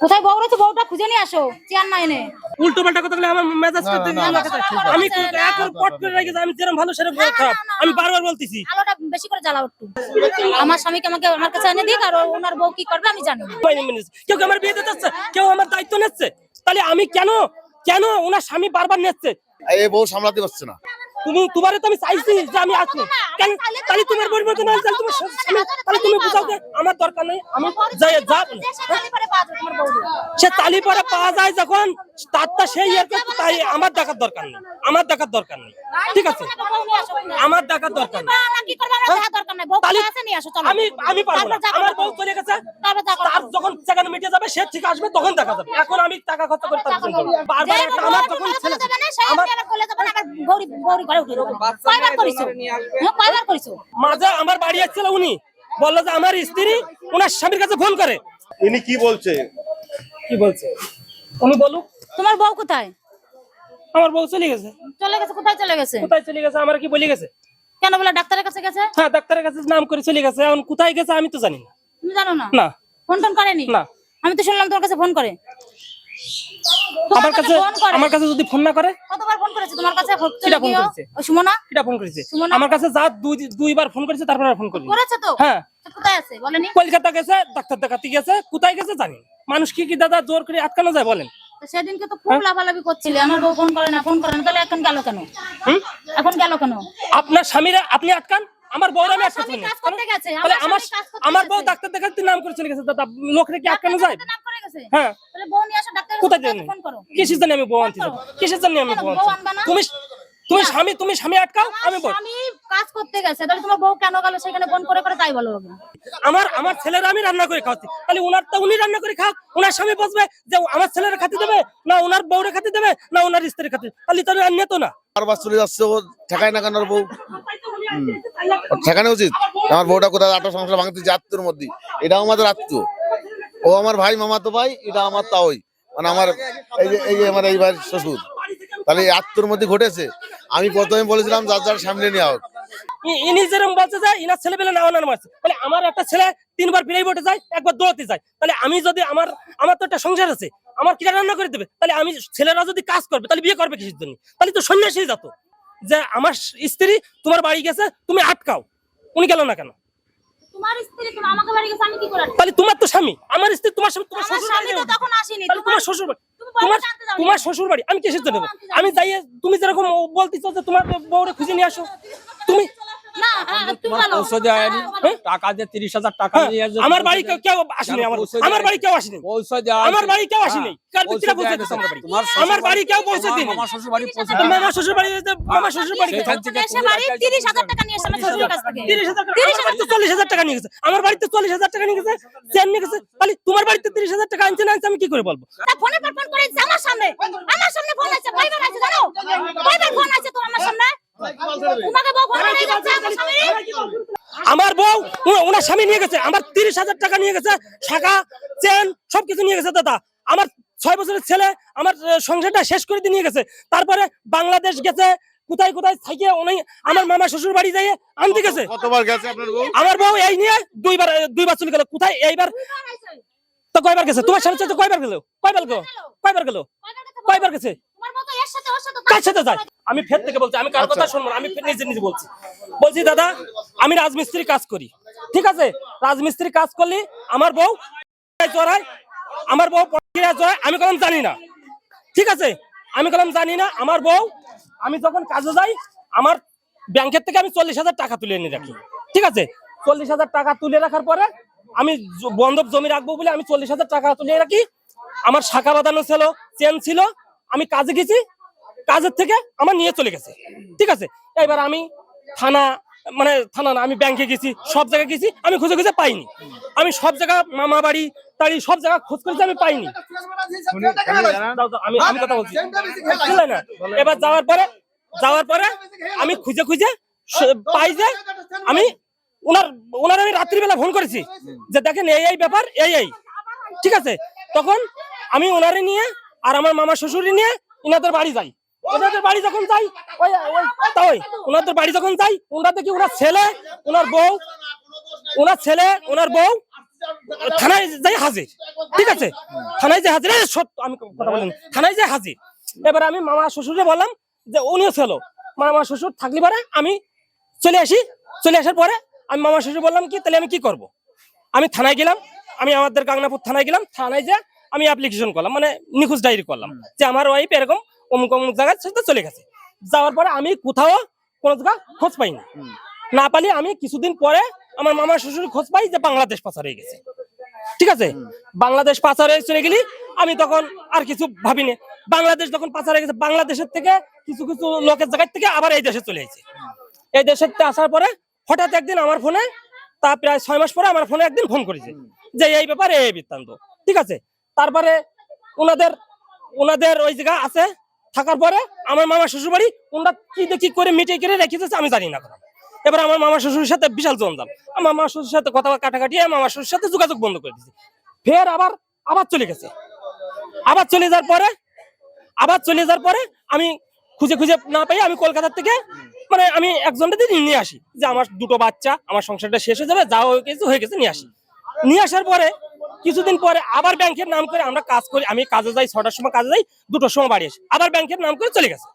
কোথায় বউ রয়েছে? বউটা খুঁজে নিয়ে আসো চেয়ার না এনে। উল্টো পাল্টা কথা বলে আমার মেজাজ করতে আমি এখন পট করে রেখেছি আমি যেরকম ভালো সেরকম খারাপ। আমি বারবার বলতেছি। আলোটা বেশি করে জ্বালাও একটু। আমার স্বামীকে আমাকে আমার কাছে এনে দিক আর ওনার বউ কি করবে আমি জানি কেউ আমার বিয়ে দিতে চাচ্ছে? কেউ আমার দায়িত্ব নিচ্ছে? তাহলে আমি কেন কেন ওনার স্বামী বারবার নিচ্ছে? এই বউ সামলাতে পারছে না। তুমি তোমারে তো আমি চাইছি যে আমি আসব তাহলে তোমার পরিবর্তন তাহলে তোমার তাহলে তুমি বুঝাও যে আমার দরকার নেই আমি যাই যাব সে খালি পারে পা ধরে তোমার বউ সে তালি পরে পাওয়া যায় যখন তারটা সেই তাই আমার দেখার দরকার নেই আমার দেখার দরকার নেই। ঠিক আছে? আমার দেখার দরকার নেই। আমার দেখা দরকার নাই। বউ চলো। আমি আমি পারব না। তারপর যা আমার বউ চলে গেছে তার যখন সেখানে মিটে যাবে সে ঠিক আসবে তখন দেখা যাবে। এখন আমি টাকা খরচ করে তার বারবার আমার যখন আমার ঘরে করিছো? করিছো? মাঝে আমার বাড়ি আসছিল উনি। বলল যে আমার স্ত্রী ওনার স্বামীর কাছে ফোন করে। ইনি কি বলছে? কি বলছে? উনি বলুক। তোমার বউ কোথায়? আমার বউ চলে গেছে। চলে গেছে কোথায় চলে গেছে? কোথায় চলে গেছে আমার কি বলে গেছে? কেন বলে ডাক্তারের কাছে গেছে? হ্যাঁ ডাক্তারের কাছে নাম করে চলে গেছে। এখন কোথায় গেছে আমি তো জানি না। তুমি জানো না? না। ফোন টোন করেনি? না। আমি তো শুনলাম তোর কাছে ফোন করে। আমার কাছে আমার কাছে যদি ফোন না করে? কতবার ফোন করেছে? তোমার কাছে ফোন কিটা ফোন করেছে? ও সুমনা? কিটা ফোন করেছে? আমার কাছে যা দুই দুইবার ফোন করেছে তারপর ফোন করি করেছে তো? হ্যাঁ। কোথায় আছে? বলেনি? কলকাতা গেছে ডাক্তার দেখাতে গেছে কোথায় গেছে জানি মানুষ কি কি দাদা জোর করে আটকানো যায় বলেন? সেদিনকে তো খুব লাভালাভি করছিলে। আমার বউ ফোন করে না ফোন করে না। তাহলে এখন গেল কেন? এখন গেল কেন? আপনার স্বামীরা আপনি আটকান? আমার বউরা আমি তাহলে আমার আমার বউ ডাক্তার দেখাতে নাম করে চলে গেছে দাদা লোকরে কি আটকানো যায়? ডাক্তারের নাম করে গেছে। হ্যাঁ। তাহলে বউ নিয়ে আসো ডাক্তারের কোথায় জানি ফোন করো। কিসের জন্য আমি বউ আনতে যাব কিসের জন্য আমি বউ? তুমি তুমি স্বামী তুমি স্বামী আটকাও? আমি কাজ করতে গেছে তাহলে তোমার বউ কেন গেল? সেখানে ফোন করে করে তাই বলো। আমার আমার ছেলেরা আমি রান্না করে খাওয়াচ্ছি। তাহলে উনার তো উনি রান্না করে খাক। উনার স্বামী বসবে যে আমার ছেলেরা খাতে দেবে না উনার বউরে খাতে দেবে না উনার স্ত্রী খাতে। তাহলে তো আর নিত না। বারবার চলে যাচ্ছে ও ঠেকায় না কেন বউ? ঠেকানো উচিত। আমার বউটা কোথায় আটো সংসার ভাঙতে যে মধ্যে এটাও আমাদের আত্মীয়। ও আমার ভাই মামা তো ভাই এটা আমার তাওই। মানে আমার এই যে এই যে আমার এই বাড়ির শ্বশুর। তাহলে এই আত্মীয়র মধ্যে ঘটেছে। আমি প্রথমে বলেছিলাম যার যার সামনে নেওয়া হোক। ইনি যেরকম ইনার ছেলে পেলে আমার একটা ছেলে তিনবার যায় একবার দৌড়াতে যায়। তাহলে আমি যদি আমার আমার তো একটা সংসার আছে আমার কিনা রান্না করে দেবে? তাহলে আমি ছেলেরা যদি কাজ করবে তাহলে বিয়ে করবে কিসের জন্য? তাহলে তো সন্ন্যাসী যেত। যে আমার স্ত্রী তোমার বাড়ি গেছে তুমি আটকাও। উনি গেল না কেন? তোমার তাহলে তো স্বামী আমার স্ত্রী তোমার স্বামী তোমার শ্বশুর বাড়ি তোমার শ্বশুর বাড়ি তুমি তোমার তোমার শ্বশুর বাড়ি আমি কিসের জন্য। আমি যাই তুমি যেরকম বলতেছো যে তোমার বউরে খুঁজে নিয়ে আসো। তুমি না তুমি তোমার পৌঁছে দেয়নি? টাকা দিয়ে তিরিশ হাজার টাকা নিয়ে আমার বাড়ি কেউ আসেনি বাড়ি কেউ আসেনি। পৌঁছে বাড়ি কেউ আসেনি। বাড়ি? কেউ পৌঁছে শ্বশুর বাড়ি পৌঁছে মামা শ্বশুর বাড়ি মামা শ্বশুর বাড়ি তিরিশ হাজার টাকা নিয়ে বাড়িতে চল্লিশ হাজার টাকা নিয়ে গেছে। আমার বাড়িতে চল্লিশ হাজার টাকা নিয়ে গেছে। চেন নিয়ে গেছে। তাহলে তোমার বাড়িতে তিরিশ হাজার টাকা আনছে না আনছে আমি কি করে বলব? ফোনে ফোন করে আমার সামনে। আমার সামনে ফোন আছে। কয়বার আছে জানো? কয়বার ফোন আছে আমার সামনে? আমার বউ ওনার স্বামী নিয়ে গেছে আমার তিরিশ হাজার টাকা নিয়ে গেছে শাখা চেন সবকিছু নিয়ে গেছে দাদা। আমার ছয় বছরের ছেলে আমার সংসারটা শেষ করে দিয়ে নিয়ে গেছে। তারপরে বাংলাদেশ গেছে কোথায় কোথায় থেকে উনি আমার মামা শ্বশুর বাড়ি যাইয়ে আনতে গেছে। কতবার গেছে আপনার বউ? আমার বউ এই নিয়ে দুইবার দুইবার চলে গেল। কোথায়? এইবার তো কয়বার গেছে? তোমার সাথে সাথে কয়বার গেল? কয়বার গেল? কয়বার গেল? কয়বার গেছে তোমার মতো এর সাথে ওর সাথে কার সাথে যায়? আমি ফের থেকে বলছি আমি কার কথা শুনব আমি নিজে নিজে বলছি। বলছি দাদা আমি রাজমিস্ত্রি কাজ করি। ঠিক আছে? রাজমিস্ত্রি কাজ করলি আমার বউ চড়ায় আমার বউ চড়ায় আমি কলম জানি না। ঠিক আছে? আমি কলম জানি না আমার বউ আমি যখন কাজে যাই আমার ব্যাংকের থেকে আমি চল্লিশ হাজার টাকা তুলে এনে রাখি। ঠিক আছে? চল্লিশ হাজার টাকা তুলে রাখার পরে আমি বন্ধক জমি রাখব বলে আমি চল্লিশ হাজার টাকা তুলে রাখি। আমার শাখা বাঁধানো ছিল চেন ছিল আমি কাজে গেছি কাজের থেকে আমার নিয়ে চলে গেছে। ঠিক আছে? এবার আমি থানা মানে থানা না আমি ব্যাংকে গেছি সব জায়গায় গেছি আমি খুঁজে খুঁজে পাইনি। আমি সব জায়গা মামা বাড়ি তাড়ি সব জায়গা খোঁজ করেছি আমি পাইনি। আমি আমি কথা বলছি। না? এবার যাওয়ার পরে যাওয়ার পরে আমি খুঁজে খুঁজে পাই যে আমি ওনার ওনার আমি রাত্রিবেলা ফোন করেছি যে দেখেন এই এই ব্যাপার, এই এই। ঠিক আছে? তখন আমি ওনারে নিয়ে আর আমার মামা শ্বশুরি নিয়ে ওনাদের বাড়ি যাই। ওনাদের বাড়ি যখন যাই, ওই ওনাদের বাড়ি যখন যাই ওনারা দেখি ওনার ছেলে ওনার বউ ওনার ছেলে ওনার বউ থানায় যাই হাজির। ঠিক আছে? থানায় যে হাজির। সত্য, আমি কথা বলেন। থানায় যে হাজির। এবার আমি মামা শ্বশুরে বললাম যে, উনিও ছিল। মামা শ্বশুর থাকলে পরে আমি চলে আসি। চলে আসার পরে আমি মামা শ্বশুর বললাম কি তাহলে আমি কি করব? আমি থানায় গেলাম আমি আমাদের গাংনাপুর থানায় গেলাম থানায় যে আমি অ্যাপ্লিকেশন করলাম মানে নিখোঁজ ডায়েরি করলাম যে আমার ওয়াইফ এরকম অমুক অমুক জায়গায় সাথে চলে গেছে। যাওয়ার পরে আমি কোথাও কোনো জায়গা খোঁজ পাইনি না। পালি আমি কিছুদিন পরে আমার মামা শ্বশুর খোঁজ পাই যে বাংলাদেশ পাচার হয়ে গেছে। ঠিক আছে? বাংলাদেশ পাচার হয়ে চলে গেলি আমি তখন আর কিছু ভাবিনি। বাংলাদেশ যখন পাচার হয়ে গেছে বাংলাদেশের থেকে কিছু কিছু লোকের জায়গা থেকে আবার এই দেশে চলে এসেছে। এই দেশে আসার পরে হঠাৎ একদিন আমার ফোনে তা প্রায় ছয় মাস পরে আমার ফোনে একদিন ফোন করেছে যে এই ব্যাপারে এই বৃত্তান্ত। ঠিক আছে? তারপরে ওনাদের ওনাদের ওই জায়গা আছে থাকার পরে আমার মামা শ্বশুর বাড়ি ওনারা কি কি করে মিটে করে রেখেছে আমি জানি না এখন। এবার আমার মামা শ্বশুরের সাথে বিশাল জঞ্জাল আমার মামা শ্বশুর সাথে কথা কাটাকাটি আমার মামা শ্বশুর সাথে যোগাযোগ বন্ধ করে দিয়েছে। ফের আবার আবার চলে গেছে। আবার চলে যাওয়ার পরে আবার চলে যাওয়ার পরে আমি খুঁজে খুঁজে না পাই আমি কলকাতা থেকে মানে আমি একজনটা দিয়ে নিয়ে আসি, যে আমার দুটো বাচ্চা, আমার সংসারটা শেষ হয়ে যাবে, যা হয়ে গেছে হয়ে গেছে, নিয়ে আসি। নিয়ে আসার পরে, কিছুদিন পরে আবার ব্যাংকের নাম করে আমরা কাজ করি, আমি কাজে যাই, ছটার সময় কাজে যাই, দুটোর সময় বাড়ি আসি। আবার ব্যাংকের নাম করে চলে গেছে।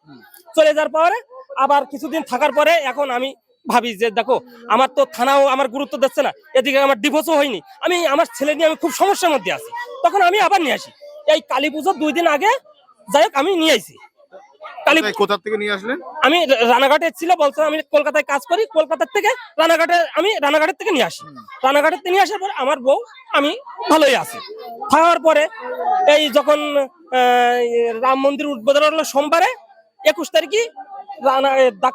চলে যাওয়ার পরে আবার কিছুদিন থাকার পরে এখন আমি ভাবি যে, দেখো, আমার তো থানাও আমার গুরুত্ব দিচ্ছে না, এদিকে আমার ডিভোর্সও হয়নি। আমি, আমার ছেলে নিয়ে আমি খুব সমস্যার মধ্যে আছি। তখন আমি আবার নিয়ে আসি। এই কালী পুজোর দুই দিন আগে, যাই আমি নিয়ে আসি কালী কোথা থেকে নিয়ে আসলেন? আমি রানাঘাটে ছিল বলছো আমি কলকাতায় কাজ করি কলকাতার থেকে রানাঘাটে আমি রানাঘাটের থেকে নিয়ে আসি। রানাঘাটের থেকে নিয়ে আসার পর আমার বউ আমি ভালোই আছি। থাকার পরে এই যখন রাম মন্দির উদ্বোধন হলো সোমবারে একুশ তারিখে রানা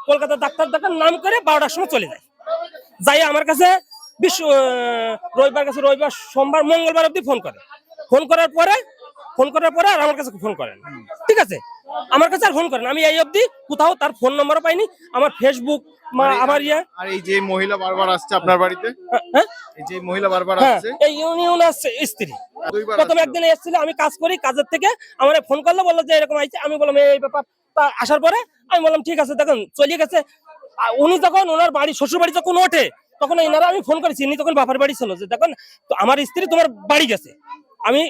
কলকাতার ডাক্তার দেখার নাম করে বারোটার সময় চলে যায়। যাই আমার কাছে বিশ্ব রবিবার কাছে রবিবার সোমবার মঙ্গলবার অব্দি ফোন করে। ফোন করার পরে ফোন করার পরে আর আমার কাছে ফোন করেন। ঠিক আছে? আমার কাছে আর ফোন করেন আমি এই অবধি কোথাও তার ফোন নম্বরও পাইনি। আমার ফেসবুক আমার ইয়ে। আর এই যে মহিলা বারবার আসছে আপনার বাড়িতে? হ্যাঁ এই যে মহিলা বারবার হ্যাঁ আসছে? এই ইউনিয়ন স্ত্রী। দুইবার প্রথম একদিন এসেছিল আমি কাজ করি কাজের থেকে আমার ফোন করল বলল যে এরকম আইছে। আমি বললাম এই ব্যাপার। আসার পরে আমি বললাম ঠিক আছে দেখুন চলে গেছে। উনি যখন ওনার বাড়ি শ্বশুর বাড়ি যখন ওঠে তখন এনারা আমি ফোন করেছি। ইনি তখন বাপের বাড়ি ছিল যে দেখুন তো আমার স্ত্রী তোমার বাড়ি গেছে। আমি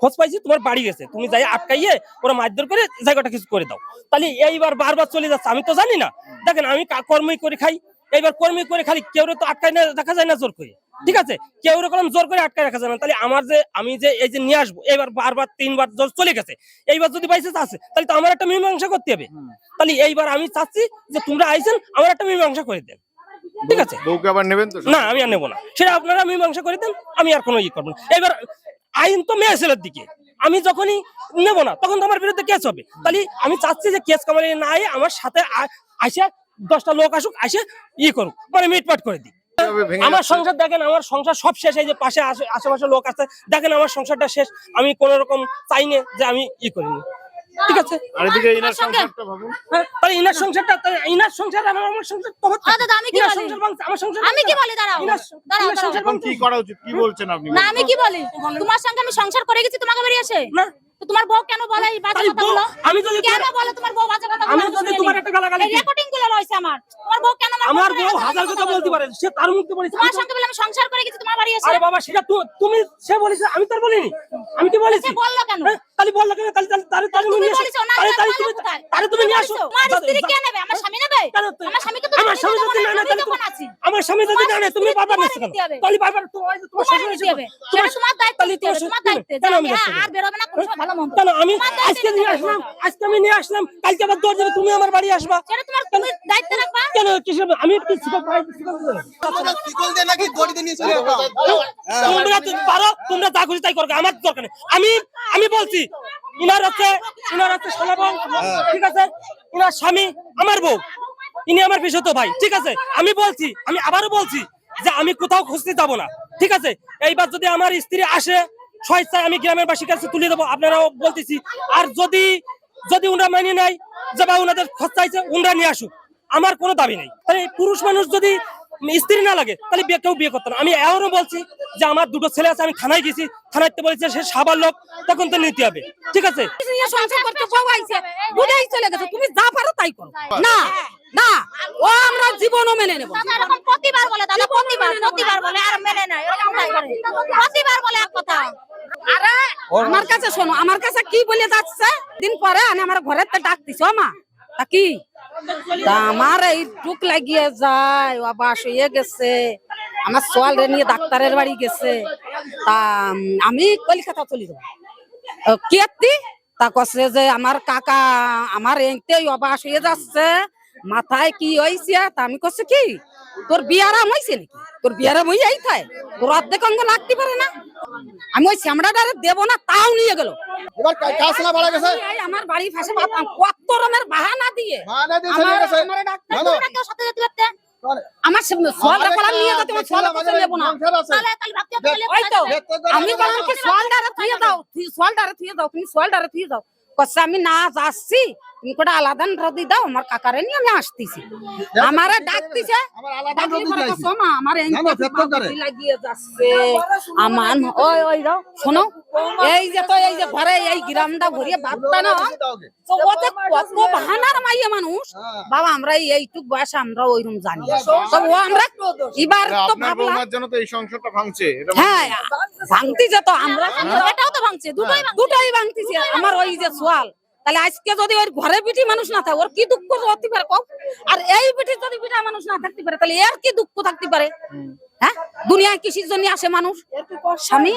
খোঁজ পাইছি তোমার বাড়ি গেছে। তুমি যাই আটকাইয়ে ওরা মারধর করে জায়গাটা কিছু করে দাও। তাহলে এইবার বারবার চলে যাচ্ছে আমি তো জানি না। দেখেন আমি কর্মই করে খাই এইবার কর্মী করে খালি কেউ তো আটকাই না দেখা যায় না জোর করে। ঠিক আছে? কেউ রকম জোর করে আটকায় রাখা যায় না। তাহলে আমার যে আমি যে এই যে নিয়ে আসব এবার বারবার তিনবার জোর চলে গেছে। এইবার যদি বাইসেস আছে তাহলে তো আমার একটা মীমাংসা করতে হবে। তাহলে এইবার আমি চাচ্ছি যে তোমরা আইছেন আমার একটা মীমাংসা করে দেন। ঠিক আছে? বউকে আবার নেবেন তো না আমি আর নেব না। সেটা আপনারা মীমাংসা করে দেন আমি আর কোনো ইয়ে করব না। এবার আইন তো মেয়ে ছেলের দিকে। আমি যখনই নেব না তখন তো আমার বিরুদ্ধে কেস হবে। তাহলে আমি চাচ্ছি যে কেস কামালি না আমার সাথে আসে দশটা লোক আসুক আসে ইয়ে করুক মানে মিটপাট করে দিই আমার সংসার দেখেন আমার সংসার সব শেষ এই যে পাশে আশে- আশেপাশে লোক আছে দেখেন আমার সংসারটা শেষ। আমি কোন রকম চাইনে যে আমি ই করিনি। ঠিক আছে। আর এদিকে ইনার সংসারটা ভাবুন। আরে ইনার সংসারটা ইনার সংসার আর আমার সংসার তফাৎ আ, দাদা, আমি কি বলি? আমার সংসার আমি কি বলি? দাঁড়াও। ইনার দাঁড়াও কি করা উচিত? কি বলছেন আপনি? না আমি কি বলি? তোমার সঙ্গে আমি সংসার করে গেছি তোমাকে বাড়ি আসে? না। তোমার বউ কেন বলে এই বাজে তাহলে কথা বউ- আমি যদি কেন বলে তোমার বউ বাজে কথা আমি যদি তোমার একটা গালাগালি রেকর্ডিংগুলো রয়েছে আমার। তোমার বউ কেন আমার আমার বউ হাজার কথা বলতে পারে। সে তার মুখে বলেছে। তোমার সঙ্গে বলে আমি সংসার করে গেছি তোমার বাড়ি আসে আরে বাবা সেটা তুমি সে বলেছে আমি তার বলিনি। আমি কি বলেছি। সে বলল কেন? হ্যাঁ, তাহলে বলল কেন? তাহলে তাহলে তাহলে তাহলে তুমি নিয়ে আসো। তাহলে তাহলে তুমি? তাহলে তুমি নিয়ে আসো তোমার স্ত্রী কে নেবে? আমার স্বামী নেবে? আমার স্বামীকে তো আমার স্বামী যদি না, নেয় তাহলে। আমার স্বামী যদি না নেয় তুমি বারবার কেন? নিতে তাহলে বারবার তোমার তোমার শ্বশুর এসে তোমার দায়িত্ব তোমার দায়িত্বে। যে কেন আমি আমি ব্যস্ত আর বেরোবে না, কোনো ভালো মন্দ। কেন? আমি আজকে নিয়ে আসলাম আজকে আমি নিয়ে আসলাম কালকে আবার দৌড় যাবে তুমি আমার বাড়ি আসবা। সেটা তোমার তুমি দায়িত্ব রাখবা। কেন? কিসের আমি কি শিকার পাই শিকার তোমরা তো পারো তোমরা যা খুশি তাই করো আমার দরকার নেই। আমি আমি বলছি ইনার হচ্ছে ইনার হচ্ছে ঠিক আছে? ইনার স্বামী আমার বউ। ইনি আমার বিশ্বত ভাই ঠিক আছে? আমি বলছি আমি আবারও বলছি যে আমি কোথাও খুঁজতে যাব না ঠিক আছে? এইবার যদি আমার স্ত্রী আসে স্বেচ্ছায় আমি গ্রামের বাসীর কাছে তুলে দেবো। আপনারাও বলতেছি আর যদি যদি উনরা মানিয়ে নেয় যে বা উনাদের খরচ চাইছে উনরা নিয়ে আসুক। আমার কোনো দাবি নেই। তাহলে পুরুষ মানুষ যদি স্ত্রী না লাগে তাহলে বিয়ে কেউ বিয়ে করতো না। আমি এখনও বলছি যে আমার দুটো ছেলে আছে আমি থানায় গেছি থানায় বলেছে সে সাবার লোক তখন তো নিতে হবে। ঠিক আছে? নিয়ে সংসার করতে বউ আইছে বুঝেই চলে গেছে তুমি যা পারো তাই করো। না না ও আমরা জীবনও মেনে নেব। প্রতিবার বলে দাদা প্রতিবার প্রতিবার বলে আর মেনে নেয় প্রতিবার বলে এক কথা। আরে আমার কাছে শোনো আমার কাছে কি বলে যাচ্ছে? দিন পরে আমি আমার ঘরের তো ডাকতিস মা। তা কি? আমার এই টুক লাগিয়ে যায় বাস হয়ে গেছে। আমার সোয়াল নিয়ে ডাক্তারের বাড়ি গেছে। তা আমি কলকাতা চলে যাব। কেতি তা? কছে যে আমার কাকা আমার এনতেই অবাস হয়ে যাচ্ছে। মাথায় কি হয়েছে তা আমি কছে কি? তোর বিয়ারাম হয়েছে নাকি তোর বিয়ারাম হয়ে যাই থাই তোর অর্ধেক অঙ্গ লাগতে পারে না আমি ওই শ্যামড়াটারে দেবো না তাও নিয়ে গেল এবার কাজ বাড়া গেছে আমার বাড়ির পাশে কত রকমের বাহানা দিয়ে বাহানা দিয়ে চলে আমার- গেছে। আমার ডাক্তার না, না। তোমরা কেউ সাথে যেতে পারতে আমার সোয়ালটা কলা নিয়ে যেতে আমার সোয়ালটা পছন্দ নেব না তাহলে তাহলে ভাবতে হবে তাহলে ওই তো আমি বললাম কি সোয়ালটারে থুয়ে দাও থুয়ে দাও তুমি থুয়ে দাও কচ্ছে আমি না যাচ্ছি কোটা আলাদা নদী দাও আমার কাকারে নিয়ে আমি আসতেছি। আমারে ডাকতিছে আমার আলাদা ডাকলি নদী পরে চাইছে। কচ্ছে, "মা, আমার লাগিয়ে যাচ্ছে। ওই ওই দাও শোনো। এই যে তো এই যে ঘরে এই গ্রামটা ভাবতা না ওতে কত বাহানার মাইয়া মানুষ। বাবা আমরা এই এইটুক বয়সে আমরা ওইরকম জানি। তো ও আমরা এবার তো ভাবলাম জন্য তো এই সংসারটা ভাঙছে হ্যাঁ ভাঙতিছে তো আমরা এটাও তো ভাঙছে দুটোই ভাঙছে দুটাই ভাঙতিছে। আমার ওই যে সোয়াল তাহলে আজকে যদি ওর ঘরে পিঠি মানুষ না থাকে, ওর কি দুঃখ হতে পারে কও? আর এই পিঠি যদি পিঠা মানুষ না থাকতে পারে, তাহলে এর কি দুঃখ থাকতে পারে? হ্যাঁ? দুনিয়ায় কিসির জন্য আসে মানুষ। স্বামী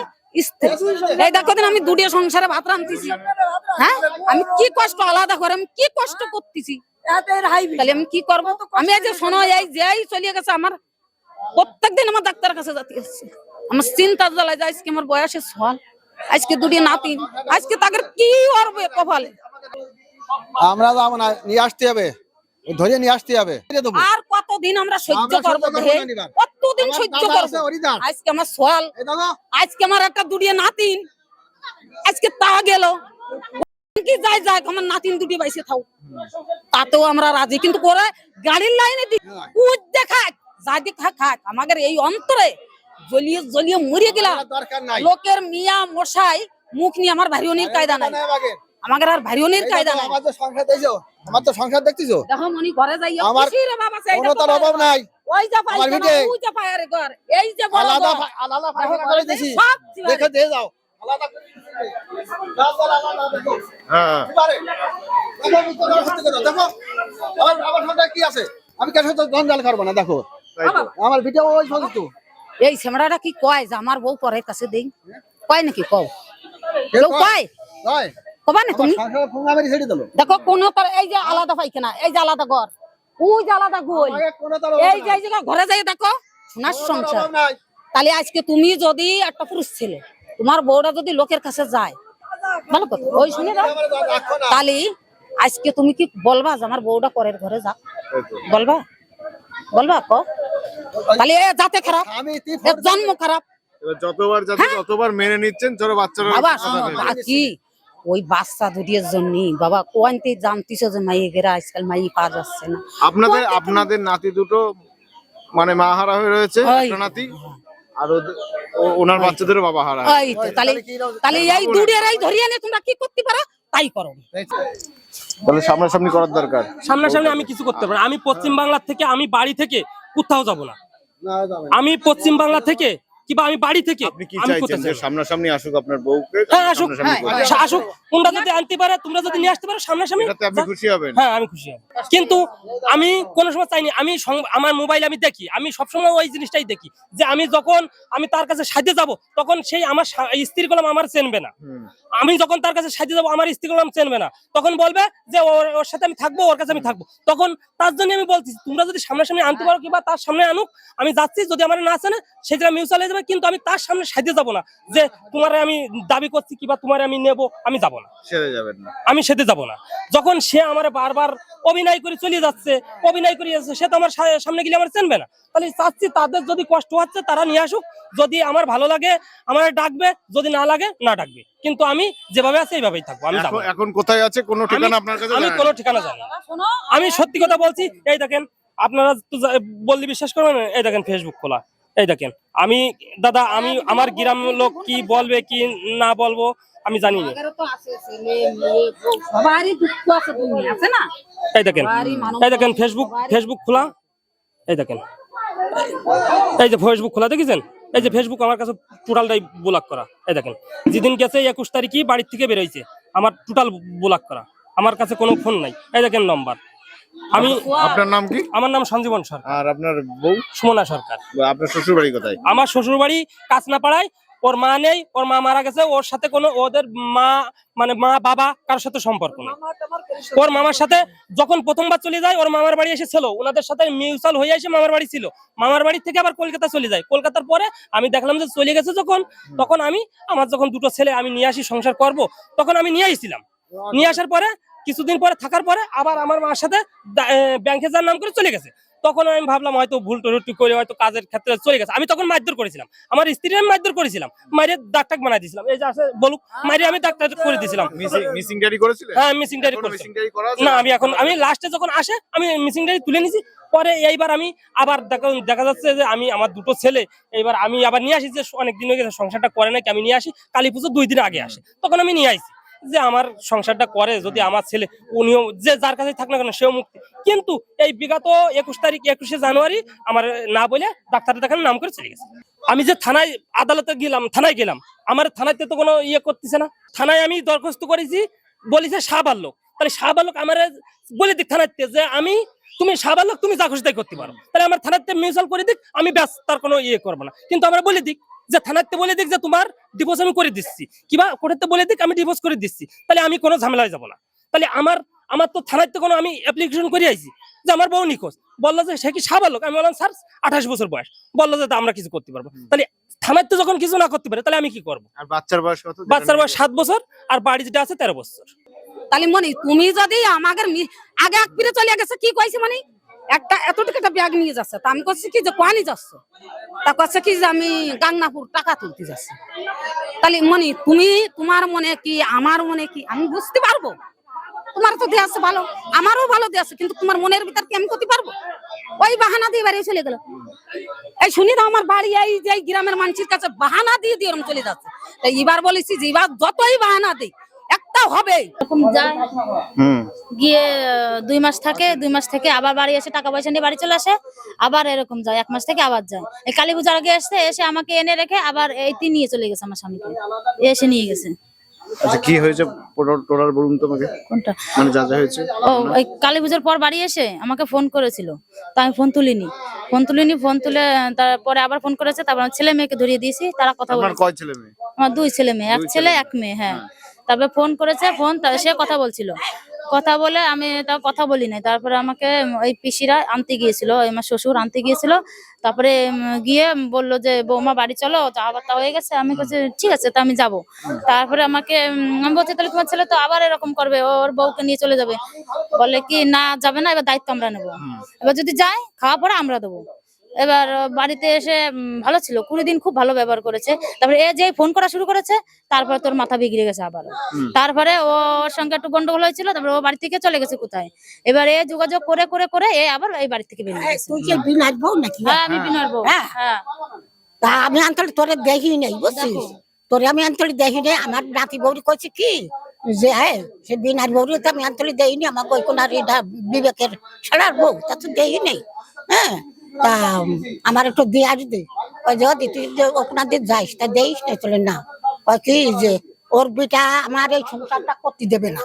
এই আমি দুটিয়া সংসারে ভাত রাঁধতেছি। হ্যাঁ? আমি কি কষ্ট আলাদা করে, আমি কি কষ্ট করতেছি? তাহলে আমি কি করব? আমি আজ শোনো, এই যেই চলে গেছে আমার, প্রত্যেকদিন আমার ডাক্তার কাছে যেতে আমার চিন্তা জ্বালায় যায় আজকে আমার বয়সে সল আজকে দুটি নাতি আজকে তাদের কি করবে কপালে? আমরা যাব না নিয়ে আসতে হবে ধরে নিয়ে আসতে হবে। আর কতদিন আমরা সহ্য আমরা করব। কতদিন সহ্য করব? আজকে আমার সোয়াল। আজকে আমার একটা দুটিয়ে নাতিন আজকে তা গেল। কি যাই যাক আমার নাতিন দুটি বাইসে থাও। তাতেও আমরা রাজি। কিন্তু করে গাড়ির লাইনে দি উজ দেখাক যা দেখা খাক আমাদের এই অন্তরে জ্বলিয়ে জ্বলিয়ে মরিয়ে গেলাম লোকের মিয়া মশাই মুখ নিয়ে আমার ভারিয়নির কায়দা নাই। আমাকে। আমাদের আর ভারিয়নির এই কায়দা নাই। আমার তো সংসার দেখছ আমার তো সংসার দেখতেছো? দেখো মনি ঘরে যাই আমার কোনো তার অভাব নাই। ওই যে পাই আমার কেন, ভিটে। ওই যে পায়ের ঘর এই যে বড় আলাদা আলাদা করে দিছি। দেখে দিয়ে যাও। আলাদা করে দেখো। হ্যাঁ। এবারে, দেখো, আমার কি আছে? আমি কেন তো জঞ্জাল করব না দেখো। আমার ভিডিও ওই তো। এই সেমড়াটা কি কয় যে আমার বউ পরের কাছে দেই? কয় নাকি? কও। কেউ কয়? কবা না তুমি। দেখো কোন এই যে আলাদা পাইখানা এই যে আলাদা ঘর ওই যে আলাদা গোল। এই যে ঘরে যাই দেখো সোনার সংসার। তাহলে আজকে তুমি যদি একটা পুরুষ ছেলে তোমার বউটা যদি লোকের কাছে যায় ভালো কথা ওই শুনে না। তাহলে আজকে তুমি কি বলবা যে আমার বউটা পরের ঘরে যা বলবা? বলবা ক তাহলে এ যাতে খারাপ এর জন্ম খারাপ। যতবার যাতে ততবার মেনে নিচ্ছেন বাচ্চারা বাবা কি? ওই বাচ্চা দুটির জন্য বাবা কোয়ান্তে জানতিস যে গেরা আজকাল মাই পাওয়া যাচ্ছে না। আপনাদের আপনাদের নাতি দুটো মানে মা হারা হয়ে রয়েছে নাতি আর ওনার বাচ্চাদেরও বাবা হারা এই তো তাহলে তাহলে এই দুটির এই ধরিয়ে নিয়ে তোমরা কি করতে পারো? তাই করো। তাহলে সামনাসামনি করার দরকার। সামনাসামনি আমি কিছু করতে পারি আমি পশ্চিম বাংলা থেকে আমি বাড়ি থেকে কোথাও যাব না। আমি পশ্চিম বাংলা থেকে কিংবা আমি বাড়ি থেকে আপনি কি চাইছেন যে সামনাসামনি আসুক আপনার বউকে? হ্যাঁ আসুক। হ্যাঁ। আসুক, তোমরা যদি আনতে পারে তোমরা যদি নিয়ে আসতে পারো সামনাসামনি এটাতে আপনি খুশি হবেন? হ্যাঁ আমি খুশি হব। কিন্তু আমি কোনো সময় চাইনি। আমি আমার মোবাইল আমি দেখি। আমি সবসময় ওই জিনিসটাই দেখি যে আমি যখন আমি তার কাছে সাজে যাব তখন সেই আমার সা- স্ত্রী কলম আমার চেনবে না। আমি যখন তার কাছে সাজে যাব আমার স্ত্রী কলম চেনবে না। তখন বলবে যে ওর ওর সাথে আমি থাকব ওর কাছে আমি থাকব। তখন তার জন্য আমি বলছি তোমরা যদি সামনাসামনি আনতে পারো কিংবা তার সামনে আনুক আমি যাচ্ছি। যদি আমার না আসে না সেটা মিউচুয়াল হয়ে যাবে কিন্তু আমি তার সামনে সাজে যাব না যে তোমার আমি দাবি করছি কিংবা তোমার আমি নেব আমি যাব না। সেরে যাবেন না। আমি সেতে যাব না। যখন সে আমার বারবার অভিনয় করে চলে যাচ্ছে অভিনয় করে যাচ্ছে সে তো আমার সামনে গেলে আমার চেনবে না। তাহলে চাচ্ছি তাদের যদি কষ্ট হচ্ছে তারা নিয়ে আসুক। যদি আমার ভালো লাগে আমার ডাকবে যদি না লাগে না ডাকবে। কিন্তু আমি যেভাবে আছে এইভাবেই থাকব আমি যাব এখন কোথায় আছে? কোনো আমি- ঠিকানা আপনার কাছে আমি কোনো ঠিকানা জানি। আমি সত্যি কথা বলছি এই দেখেন আপনারা তো যা- বিশ্বাস করবেন এই দেখেন ফেসবুক খোলা। এই দেখেন আমি দাদা আমি আমার গ্রাম লোক কি বলবে কি না বলব আমি জানি না। এই দেখেন এই দেখেন ফেসবুক ফেসবুক খোলা। এই দেখেন এই যে ফেসবুক খোলা দেখেছেন? এই যে ফেসবুক আমার কাছে টোটালটাই ব্লক করা। এই দেখেন যেদিন গেছে একুশ তারিখই বাড়ির থেকে বেরোইছে আমার টোটাল ব্লক করা। আমার কাছে কোনো ফোন নাই। এই দেখেন নম্বর আমি আপনার নাম কি? আমার নাম সঞ্জীবন সরকার। আর আপনার বউ? সুমনা সরকার। আপনার শ্বশুর বাড়ি কোথায়? আমার শ্বশুর বাড়ি কাছনাপাড়ায় ওর মা নেই ওর মা মারা গেছে ওর সাথে কোনো ওদের মা মানে মা বাবা কারোর সাথে সম্পর্ক নেই। ওর মামার সাথে যখন প্রথমবার চলে যায় ওর মামার বাড়ি এসেছিল ওনাদের সাথে মিউচুয়াল হয়ে এসে মামার বাড়ি ছিল। মামার বাড়ি থেকে আবার কলকাতা চলে যায়। কলকাতার পরে আমি দেখলাম যে চলে গেছে যখন তখন আমি আমার যখন দুটো ছেলে আমি নিয়ে আসি সংসার করব তখন আমি নিয়ে আসছিলাম নিয়ে আসার পরে কিছুদিন পরে থাকার পরে আবার আমার মার সাথে ব্যাংকে যাওয়ার নাম করে চলে গেছে। তখন আমি ভাবলাম হয়তো ভুল টুটি করে হয়তো কাজের ক্ষেত্রে চলে গেছে। আমি তখন মারধর করেছিলাম। আমার স্ত্রীর আমি মারধর করেছিলাম। দাগ টাক বানাই দিয়েছিলাম। এই যে আছে বলুক মাইরে আমি দাগ টাক করে দিয়েছিলাম। মিসিং ডায়েরি করেছিলেন হ্যাঁ মিসিং ডায়েরি করেছিলাম? না আমি এখন আমি লাস্টে যখন আসে আমি মিসিং ডায়েরি তুলে নিছি পরে এইবার আমি আবার দেখা দেখা যাচ্ছে যে আমি আমার দুটো ছেলে এইবার আমি আবার নিয়ে আসি যে অনেক দিন হয়ে গেছে সংসারটা করে নাকি আমি নিয়ে আসি। কালী পুজো দুই দিন আগে আসে। তখন আমি নিয়ে আসি যে আমার সংসারটা করে, যদি আমার ছেলে, উনিও যে যার কাছে থাক না কেন, সেও মুক্তি। কিন্তু এই বিগত একুশ তারিখ, একুশে জানুয়ারি আমার না বলে ডাক্তার দেখানোর নাম করে চলে গেছে। আমি যে থানায় আদালতে গেলাম, থানায় গেলাম, আমার থানাতে তো কোনো ইয়ে করতেছে না। থানায় আমি দরখাস্ত করেছি, বলেছে সাবাল্লোক তাহলে সাবাল্লোক আমার বলে দিক থানাতে যে আমি, তুমি সাবাল্লোক তুমি যা খুশি তাই করতে পারো। তাহলে আমার থানাতে মিউচুয়াল করে দিক, আমি ব্যাস, তার কোনো ইয়ে করব না। কিন্তু আমরা বলে দিক যে থানাতে বলে দিক যে তোমার ডিভোর্স আমি করে দিচ্ছি। কিবা কোর্টেতে বলে দিক আমি ডিভোর্স করে দিচ্ছি। তাহলে আমি কোনো ঝামেলায় যাব না। তাহলে আমার আমার তো থানাতে কোনো আমি অ্যাপ্লিকেশন করে আইছি যে আমার বউ নিখোঁজ। বলল যে সে কি সাবালক? আমি বললাম স্যার আঠাশ বছর বয়স। বলল যে আমরা কিছু করতে পারব। তাহলে থানাতে যখন কিছু না করতে পারে তাহলে আমি কি করব? আর বাচ্চার বয়স কত? বাচ্চার বয়স সাত বছর আর বাড়ি যেটা আছে তেরো বছর। তাহলে মনে তুমি যদি আমাদের মি- আগে এক ফিরে চলে গেছে কি কইছে মানে? একটা এতটুকু একটা ব্যাগ নিয়ে যাচ্ছে। তা আমি করছি কি যে কোয়ানি যাচ্ছ? তা করছে কি যে, আমি গাংনাপুর টাকা তুলতে যাচ্ছি। তাহলে মনে, তুমি তোমার মনে কি, আমার মনে কি, আমি বুঝতে পারব? তোমার তো দেয়া আছে ভালো, আমারও ভালো দেয়া আছে, কিন্তু তোমার মনের ভিতর কি আমি করতে পারব? ওই বাহানা দিয়ে বাড়ি চলে গেল। এই শুনি না, আমার বাড়ি, এই যে গ্রামের মানুষের কাছে বাহানা দিয়ে দিয়ে ওরম চলে যাচ্ছে। এবার বলেছি যে, এবার যতই বাহানা দিই একটা হবে এরকম যায় গিয়ে দুই মাস থাকে দুই মাস থেকে আবার বাড়ি এসে টাকা পয়সা নিয়ে বাড়ি চলে আসে আবার এরকম যায় এক মাস থেকে আবার যায়। এই কালী পূজার আগে এসে এসে আমাকে এনে রেখে আবার এইটি নিয়ে চলে গেছে আমার স্বামীকে। এসে নিয়ে গেছে। আচ্ছা কি হয়েছে? টোটাল টোটাল বলুন তোমাকে কোনটা? মানে যা যা হয়েছে? ও এই কালী পুজোর পর বাড়ি এসে আমাকে ফোন করেছিল। তো আমি ফোন তুলিনি। ফোন তুলিনি ফোন তুলে তারপরে আবার ফোন করেছে তারপর আমার ছেলে মেয়েকে ধরিয়ে দিয়েছি তারা কথা বলেছে। কয় ছেলে মেয়ে? আমার দুই ছেলে মেয়ে এক ছেলে ছেলে এক মেয়ে হ্যাঁ। তারপরে ফোন করেছে ফোন সে কথা বলছিল। কথা বলে আমি তার কথা বলি নাই তারপরে আমাকে ওই পিসিরা আনতে গিয়েছিল ওই আমার শ্বশুর আনতে গিয়েছিল। তারপরে গিয়ে বলল যে বৌমা বাড়ি চলো যাওয়া হয়ে গেছে। আমি বলছি ঠিক আছে তো আমি যাব। তারপরে আমাকে আমি বলছি তাহলে তোমার ছেলে তো আবার এরকম করবে ওর বউকে নিয়ে চলে যাবে। বলে কি না যাবে না এবার দায়িত্ব আমরা নেব। এবার যদি যায় খাওয়া পড়া আমরা দেবো। এবার বাড়িতে এসে ভালো ছিল। কুড়ি দিন খুব ভালো ব্যবহার করেছে। তারপরে এ যে ফোন করা শুরু করেছে তারপরে তোর মাথা বিগড়ে গেছে আবার। তারপরে ওর সঙ্গে একটু গন্ডগোল হয়েছিল তারপরে ও বাড়ি থেকে চলে গেছে কোথায়? এবার এ যোগাযোগ করে করে করে এ আবার এই বাড়ি থেকে বেরিয়ে গেছে। তুই যে বিনাশ বউ নাকি? হ্যাঁ আমি বিনয়ের বউ। হ্যাঁ। হ্যাঁ। তা আমি আন্তরিক তোরে দেখি নাই বুঝছিস? তোরে আমি আন্তরিক দেখি নাই আমার নাতি বৌরি কইছে কি? যে হ্যাঁ সে বিনার বৌরি তো আমি আন্তরিক দেখিনি আমাকে ওই কোনার বিবেকের ছাড়ার বউ তা তো দেখি নাই। হ্যাঁ? তা আমার একটু দিয়ে আসবে ওই যদি তুই যে ওখানে যাইস তা দেইস না তোলে না। কয় কি যে ওর বিটা আমার এই সংসারটা করতে দেবে না।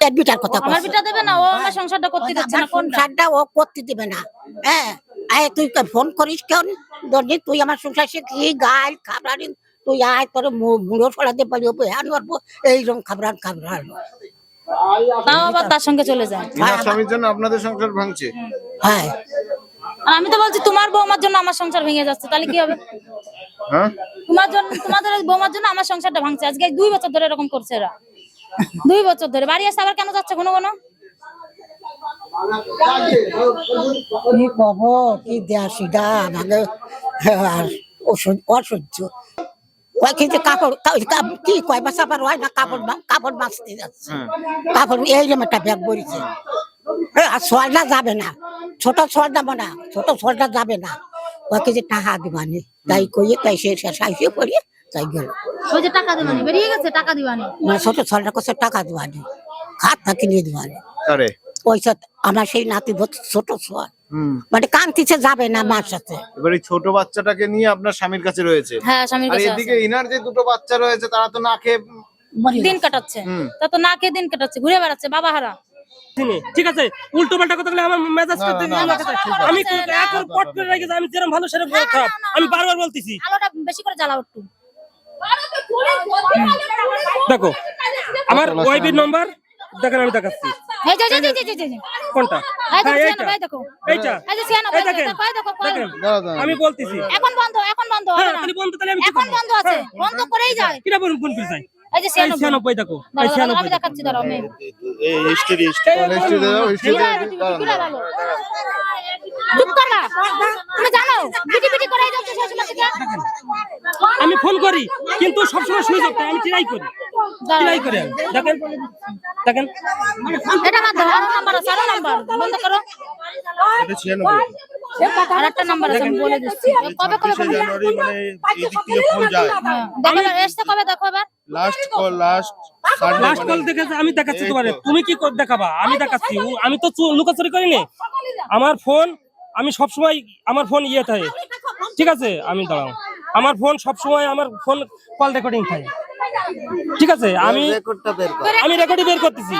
এর বিটার কথা আমার বিটা দেবে না ও আমার সংসারটা করতে দিচ্ছে না আমার সংসারটা ও করতে দিবে না। হ্যাঁ আয় তুই কে ফোন করিস কেন? ধরনি তুই আমার সংসার সে কি গাল খাবরানি তুই আয় তোর মু- মুড়ো ছড়াতে পারি হ্যাঁ মারবো এইরকম খাবরান খাবরান তাও আবার তার সঙ্গে চলে যায়। স্বামীর জন্য আপনাদের সংসার ভাঙছে। হ্যাঁ। আর আমি তো বলছি তোমার বৌমার জন্য আমার সংসার ভেঙে যাচ্ছে তাহলে কি হবে? হ্যাঁ? তোমার জন্য তোমাদের বৌমার জন্য আমার সংসারটা ভাঙছে। আজকে দুই বছর ধরে এরকম করছে এরা। দুই বছর ধরে। বাড়ি আসতে আবার কেন যাচ্ছে কোনো কোনো কি কব আমাকে অসহ্য কয় কিন্তু কাপড় কা- কয় বাসা পার হয় না কাপড় কাপড় বাঁচতে যাচ্ছে। হ্যাঁ। কাপড় এই যে একটা ব্যাগ বইছে এ, আর যাবে না। ছোট যাব না ছোট সোয়ালটা যাবে না। ওকে যে টাকা দিবানি তাই কইয়ে তাই সে তাই গেল। ওই যে টাকা দিবানি বেরিয়ে গেছে টাকা দিবানি? মানে ছোট টাকা দিবানি হাত থাকি নিয়ে দিবানি। আরে। আমার সেই নাতি ছোট হুম। মানে কান্তিছে যাবে না মার সাথে। এবার ছোট বাচ্চাটাকে নিয়ে আপনার স্বামীর কাছে রয়েছে। হ্যাঁ স্বামীর আর কাছে এদিকে ইনার যে দুটো বাচ্চা রয়েছে তারা তো না খেয়ে দিন কাটাচ্ছে। তা তো না খেয়ে দিন কাটাচ্ছে ঘুরে বেড়াচ্ছে বাবা হারা। তিনি ঠিক আছে? উল্টো পাল্টা কথা বলে আমার মেজাজ করতে আমি এখন পট করে রেখেছি আমি যেরকম ভালো সেরকম খারাপ আমি বারবার বলতেছি। আলোটা বেশি করে জ্বালাও একটু। দেখো আমার ওয়াইফের নম্বর দেখেন আমি দেখাচ্ছি। কোনটা? হ্যাঁ। আমি বলতেছি। এখন বন্ধ এখন বন্ধ হবে হ্যাঁ তাহলে বন্ধ তাহলে আমি এখন বন্ধ আছে হ্যাঁ। বন্ধ করেই যায়। কিরা বলুন কোন পিস দেখো আমি ফোন করি কিন্তু সবসময় শুনে অফ আমি চিনাই করি। চিনাই করে দেখেন দেখেন। এটা আমার ধরো নাম্বার সারা নাম্বার। বন্ধ করো। আমি দেখাচ্ছি তোমার। তুমি কি দেখাবা? আমি দেখাচ্ছি আমি তো লুকাচুরি করিনি। আমার ফোন আমি সবসময় আমার ফোন ইয়ে থাকে। ঠিক আছে আমি দাঁড়াও। আমার ফোন সবসময় আমার ফোন কল রেকর্ডিং থাকে। ঠিক আছে আমি আমি রেকর্ডিং বের করতেছি।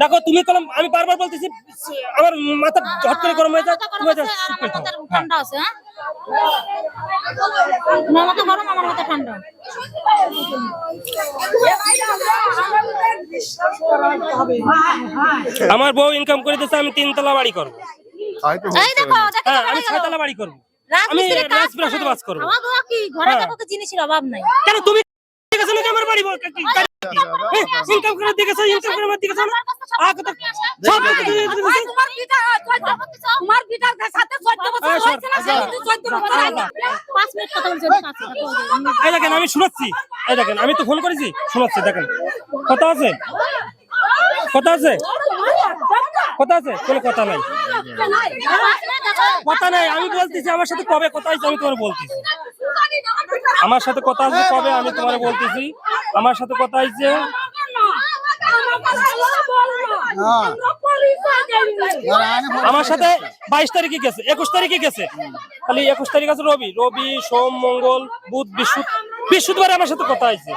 দেখো তুমি কলম আমি বারবার বলতেছি আমার মাথা হট করে গরম হয়ে যায় তুমি গরম আছে, চুপ করে আমার থাকো। মাথা ঠান্ডা আছে হ্যাঁ? মাথা গরম আমার মাথা ঠান্ডা। আমার বউ ইনকাম করে দিচ্ছে আমি তিনতলা বাড়ি করব। হয়তো এই দেখো দেখো হ্যাঁ আমি ছয়তলা বাড়ি করব। আমি রাজমিস্ত্রির কাজ রাজপুরা সাথে বাস করব। আমার বাবা কি ঘরে হ্যাঁ। জিনিসের অভাব নাই। কেন তুমি দেখেছ নাকি আমার বাড়ি ইনকাম করে দেখেছ ইনকাম করে আমার দেখেছ না আ তো সব। তোমার পিতা তোমার পিতার সাথে চোদ্দ বছর হ্যাঁ, হয়েছে না সেই কিন্তু চোদ্দ বছর আগে। 5 মিনিট কথা বলছি এই দেখেন আমি শোনাচ্ছি। এই দেখেন আমি তো ফোন করেছি শোনাচ্ছি দেখেন। কথা আছে? কথা আছে? কথা আছে? কোনো কথা নাই। কথা নাই। আমি বলতেছি, আমার সাথে কবে কথা আমি তোমার বলতেছি। আমার সাথে কথা আছে কবে আমি তোমার বলতেছি। আমার সাথে কথা আমার সাথে বাইশ তারিখে গেছে, একুশ তারিখে গেছে। খালি একুশ তারিখ আছে রবি। রবি, সোম, মঙ্গল, বুধ, বৃহস্পতি বৃহস্পতিবার আমার সাথে কথা হয়েছে।